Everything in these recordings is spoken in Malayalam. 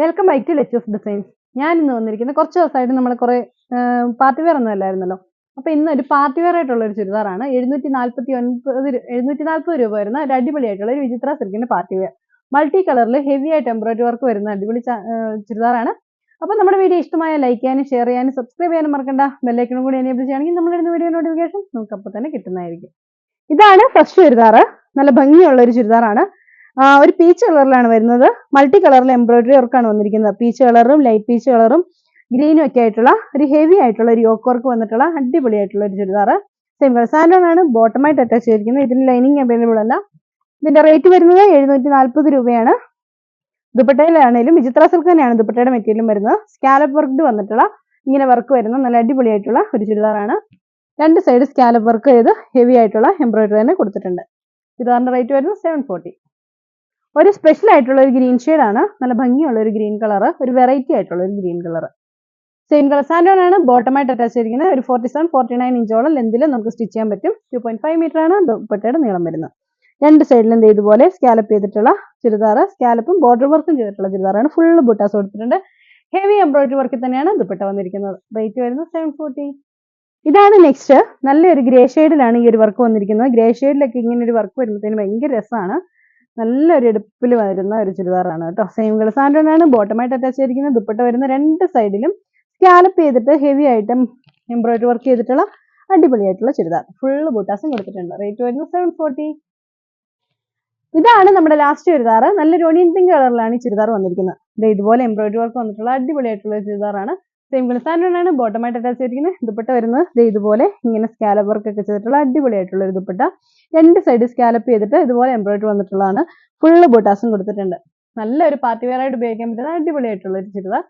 Welcome back to Lechu's designs ഞാൻ ഇന്ന് വന്നിരിക്കുന്നത് കുറച്ച് ദിവസമായിട്ട് നമ്മൾ കുറേ പാർട്ടി വെയർ ഒന്നും അല്ലായിരുന്നല്ലോ. അപ്പോൾ ഇന്ന് ഒരു പാർട്ടി വെയർ ആയിട്ടുള്ള ഒരു ചുരിദാറാണ്. എഴുന്നൂറ്റി നാൽപ്പത്തി ഒൻപത് എഴുന്നൂറ്റി നാൽപ്പത് രൂപ വരുന്ന ഒരു അടിപൊളിയായിട്ടുള്ള ഒരു വിചിത്ര സിൽക്കിന്റെ പാർട്ടി വെയർ മൾട്ടി കളറിൽ ഹെവി ആയിട്ട് എംബ്രോയിഡറി വർക്ക് വരുന്ന അടിപൊളി ചുരിദാറാണ്. അപ്പോൾ നമ്മുടെ വീഡിയോ ഇഷ്ടമായ ലൈക്ക് ചെയ്യാനും ഷെയർ ചെയ്യാനും സബ്സ്ക്രൈബ് ചെയ്യാനും മറക്കണ്ട. ബെല്ലൈക്കണും കൂടി എനേബിൾ ചെയ്യുകയാണെങ്കിൽ നമ്മളിടുന്ന വീഡിയോ നോട്ടിഫിക്കേഷൻ നമുക്ക് അപ്പോൾ തന്നെ കിട്ടുന്നതായിരിക്കും. ഇതാണ് ഫസ്റ്റ് ചുരിദാർ നല്ല ഭംഗിയുള്ള ഒരു ചുരിദാറാണ്. ഒരു പീച്ച് കളറിലാണ് വരുന്നത്. മൾട്ടി കളറിൽ എംബ്രോയിഡറി വർക്കാണ് വന്നിരിക്കുന്നത്. പീച്ച് കളറും ലൈറ്റ് പീച്ച് കളറും ഗ്രീനും ഒക്കെ ആയിട്ടുള്ള ഒരു ഹെവി ആയിട്ടുള്ള ഒരു യോക്ക് വർക്ക് വന്നിട്ടുള്ള അടിപൊളി ആയിട്ടുള്ള ഒരു ചുരിദാർ സെയിം കളർ സാൻഡോൺ ആണ് ബോട്ടമായിട്ട് അറ്റാച്ച് ചെയ്തിരിക്കുന്നത്. ഇതിന് ലൈനിങ് അവൈലബിൾ അല്ല. ഇതിന്റെ റേറ്റ് വരുന്നത് എഴുന്നൂറ്റി നാൽപ്പത് രൂപയാണ്. ദുപ്പട്ടയിലാണേലും വിചിത്ര സിൽക്ക് തന്നെയാണ് ദുപ്പട്ടയുടെ മെറ്റീരിയലും വരുന്നത്. സ്കാലപ്പ് വർക്ക്ഡ് വന്നിട്ടുള്ള ഇങ്ങനെ വർക്ക് വരുന്ന നല്ല അടിപൊളിയായിട്ടുള്ള ഒരു ചുരിദാറാണ്. രണ്ട് സൈഡ് സ്കാലപ്പ് വർക്ക് ചെയ്ത് ഹെവി ആയിട്ടുള്ള എംബ്രോയിഡറി തന്നെ കൊടുത്തിട്ടുണ്ട്. ചുരിദാറിന്റെ റേറ്റ് വരുന്നത് സെവൻ ഫോർട്ടി ഒരു സ്പെഷ്യൽ ആയിട്ടുള്ള ഒരു ഗ്രീൻ ആണ്. നല്ല ഭംഗിയുള്ള ഒരു ഗ്രീൻ കളർ ഒരു വെറൈറ്റി ആയിട്ടുള്ള ഒരു ഗ്രീൻ കളർ സെയിം കളർ സാൻഡോൺ ആണ്. ബോട്ടമായിട്ട് അറ്റാച്ച് ചെയ്തിരിക്കുന്നത് ഒരു ഫോർട്ടി സെവൻ ഫോർട്ടി നയൻ ഇഞ്ചോളം ലെന്തിൽ നമുക്ക് സ്റ്റിച്ച് ചെയ്യാൻ പറ്റും. ടു പോയിന്റ് ഫൈവ് മീറ്റർ ആണ് ദുപ്പട്ടയുടെ നീളം വരുന്നത്. രണ്ട് സൈഡിലും ഇതുപോലെ സ്കാലപ്പ് ചെയ്തിട്ടുള്ള ചുരിദാർ സ്കാലപ്പും ബോർഡർ വർക്കും ചെയ്തിട്ടുള്ള ചുരിദാറാണ്. ഫുൾ ബുട്ടാസ് കൊടുത്തിട്ടുണ്ട് ഹെവി എംബ്രോയിഡറി വർക്കിൽ തന്നെയാണ് ദുപ്പട്ട വന്നിരിക്കുന്നത്. റേറ്റ് വരുന്നത് സെവൻ ഫോർട്ടി ഇതാണ് നെക്സ്റ്റ് നല്ലൊരു ഗ്രേ ഷെയ്ഡിലാണ് ഈ ഒരു വർക്ക് വന്നിരിക്കുന്നത്. ഗ്രേ ഷെയ്ഡിലൊക്കെ ഇങ്ങനെ ഒരു വർക്ക് വരുമ്പോഴത്തേന് ഭയങ്കര രസമാണ് നല്ലൊരു എടുപ്പിൽ വരുന്ന ഒരു ചുരിദാറാണ് കേട്ടോ. സെയിം കളർ സാൻഡോൺ ആണ്. ബോട്ടമായിട്ട് അറ്റാച്ച് ചെയ്തിരിക്കുന്നത് ദുപ്പട്ട വരുന്ന രണ്ട് സൈഡിലും സ്കാലപ്പ് ചെയ്തിട്ട് ഹെവി ആയിട്ട് എംബ്രോയിഡറി വർക്ക് ചെയ്തിട്ടുള്ള അടിപൊളിയായിട്ടുള്ള ചുരിദാർ. ഫുള്ള് ബൂട്ടാസും കൊടുത്തിട്ടുണ്ട്. റേറ്റ് വരുന്നത് സെവൻ ഫോർട്ടി ഇതാണ് നമ്മുടെ ലാസ്റ്റ് ചുരിദാർ നല്ലൊരു ഒണിയൻ പിങ്ക് കളറിലാണ് ഈ ചുരിദാർ വന്നിരിക്കുന്നത്. ഇതുപോലെ എംബ്രോയിഡറി വർക്ക് വന്നിട്ടുള്ള അടിപൊളിയായിട്ടുള്ള ചുരിദാറാണ്. സെയിം സാൻഡോൺ ആണ് ബോട്ടമായിട്ട് അറ്റാച്ച് ചെയ്തിരിക്കുന്നത് ദുപ്പട്ട വരുന്നത്. ഇതുപോലെ ഇങ്ങനെ സ്കാലപ്പ് വർക്ക് ഒക്കെ ചെയ്തിട്ടുള്ള അടിപൊളിയായിട്ടുള്ള ഒരു ദുപ്പട്ട. രണ്ട് സൈഡ് സ്കാലപ്പ് ചെയ്തിട്ട് ഇതുപോലെ എംബ്രോയിഡറി വന്നിട്ടുള്ളതാണ്. ഫുള്ള് ബോട്ടാസും കൊടുത്തിട്ടുണ്ട്. നല്ലൊരു പാർട്ടി വെയർ ആയിട്ട് ഉപയോഗിക്കാൻ പറ്റുന്ന അടിപൊളിയായിട്ടുള്ള ഒരു ചുരിദാർ.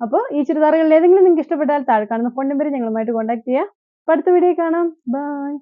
അപ്പോൾ ഈ ചുരിദാറുകളിൽ ഏതെങ്കിലും നിങ്ങൾക്ക് ഇഷ്ടപ്പെട്ടാൽ താഴെ കാണുന്ന ഫോൺ നമ്പറിൽ ഞങ്ങളുമായിട്ട് കോൺടാക്ട് ചെയ്യുക അടുത്ത വീഡിയോ കാണാം. ബൈ